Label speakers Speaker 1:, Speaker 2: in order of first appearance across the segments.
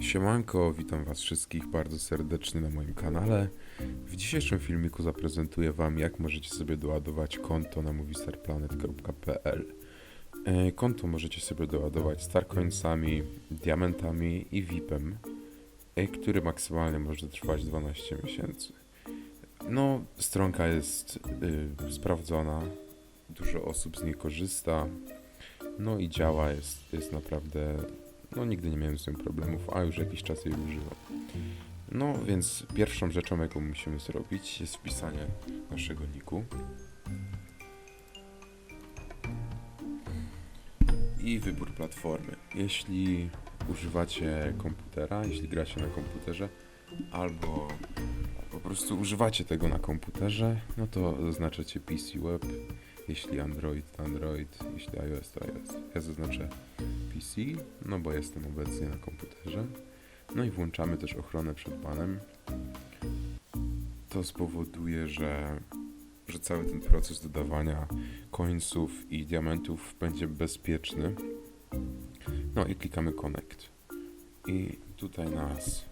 Speaker 1: Siemanko, witam was wszystkich bardzo serdecznie na moim kanale. W dzisiejszym filmiku zaprezentuję wam jak możecie sobie doładować konto na movistarplanet.pl E, Konto możecie sobie doładować Starcoinsami, diamentami i VIPem, e, który maksymalnie może trwać 12 miesięcy. No, stronka jest y, sprawdzona, dużo osób z niej korzysta, no i działa, jest, jest naprawdę no nigdy nie miałem z tym problemów, a już jakiś czas jej używam. No więc pierwszą rzeczą, jaką musimy zrobić, jest wpisanie naszego niku. I wybór platformy. Jeśli używacie komputera, jeśli gracie na komputerze, albo po prostu używacie tego na komputerze, no to zaznaczacie PC Web. Jeśli Android, to Android, jeśli iOS, to iOS. Ja zaznaczę PC, no bo jestem obecnie na komputerze. No i włączamy też ochronę przed banem. To spowoduje, że, że cały ten proces dodawania końców i diamentów będzie bezpieczny. No i klikamy Connect. I tutaj nas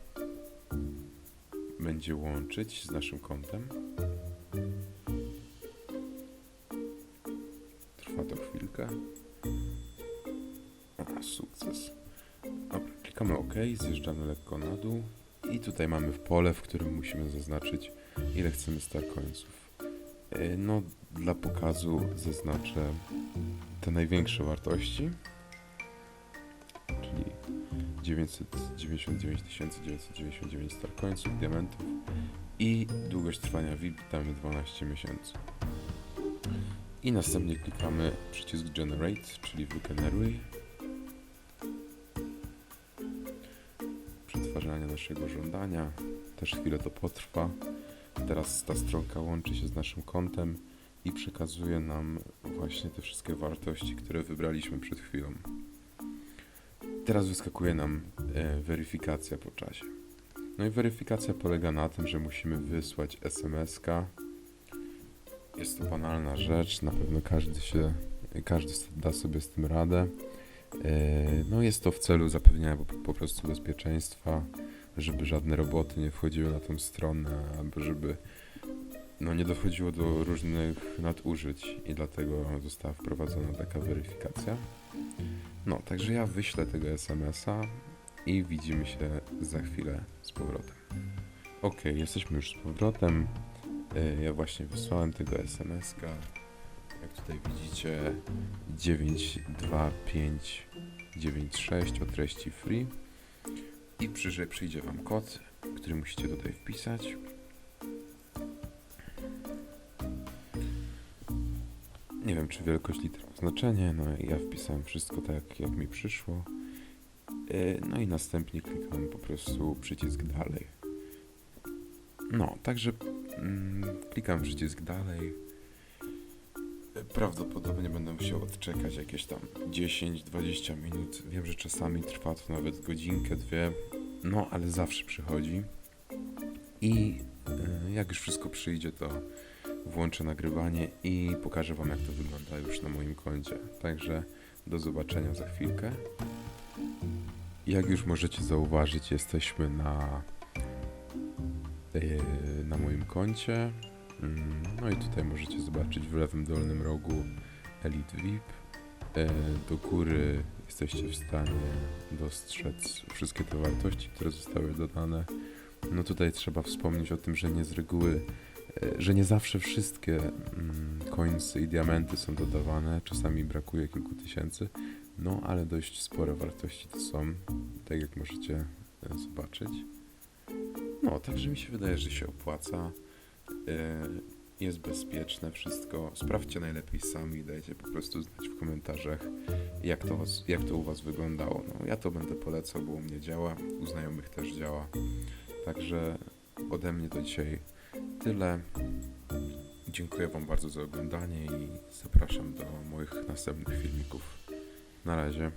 Speaker 1: będzie łączyć z naszym kontem. Trwa to chwilkę. Sukces. Klikamy OK, zjeżdżamy lekko na dół i tutaj mamy pole, w którym musimy zaznaczyć ile chcemy star coinsów. E, No, dla pokazu zaznaczę te największe wartości, czyli 999 999 star coinsów, diamentów i długość trwania VIP damy 12 miesięcy. I następnie klikamy przycisk Generate, czyli wygeneruj. Przetwarzanie naszego żądania. Też chwilę to potrwa. Teraz ta stronka łączy się z naszym kontem i przekazuje nam właśnie te wszystkie wartości, które wybraliśmy przed chwilą. Teraz wyskakuje nam e, weryfikacja po czasie. No i weryfikacja polega na tym, że musimy wysłać SMS-ka jest to banalna rzecz, na pewno każdy się, każdy da sobie z tym radę. E, No jest to w celu zapewnienia po, po prostu bezpieczeństwa, żeby żadne roboty nie wchodziły na tą stronę, albo żeby no nie dochodziło do różnych nadużyć i dlatego została wprowadzona taka weryfikacja. No, także ja wyślę tego SMS-a i widzimy się za chwilę z powrotem. Ok, jesteśmy już z powrotem. E, Ja właśnie wysłałem tego SMS-ka. Jak tutaj widzicie 92596 o treści free. I przyjdzie, przyjdzie Wam kod, który musicie tutaj wpisać. Nie wiem, czy wielkość liter ma znaczenie, no ja wpisałem wszystko tak, jak mi przyszło. E, No i następnie klikam po prostu przycisk dalej. No, także mm, klikam przycisk dalej. E, Prawdopodobnie będę musiał odczekać jakieś tam 10-20 minut. Wiem, że czasami trwa to nawet godzinkę, dwie. No, ale zawsze przychodzi. I e, jak już wszystko przyjdzie, to włączę nagrywanie i pokażę Wam, jak to wygląda już na moim koncie. Także do zobaczenia za chwilkę. Jak już możecie zauważyć, jesteśmy na yy, na moim koncie. Mm, No i tutaj możecie zobaczyć w lewym dolnym rogu Elite VIP. Yy, Do góry jesteście w stanie dostrzec wszystkie te wartości, które zostały dodane. No tutaj trzeba wspomnieć o tym, że nie z reguły, yy, że nie zawsze wszystkie mm, coinsy i diamenty są dodawane, czasami brakuje kilku tysięcy, no ale dość spore wartości to są, tak jak możecie e, zobaczyć. No, także mi się wydaje, że się opłaca. Yy, Jest bezpieczne wszystko. Sprawdźcie najlepiej sami, dajcie po prostu znać w komentarzach, jak to, jak to u Was wyglądało. No, ja to będę polecał, bo u mnie działa, u znajomych też działa. Także ode mnie to dzisiaj tyle. Dziękuję Wam bardzo za oglądanie i zapraszam do moich następnych filmików. Na razie.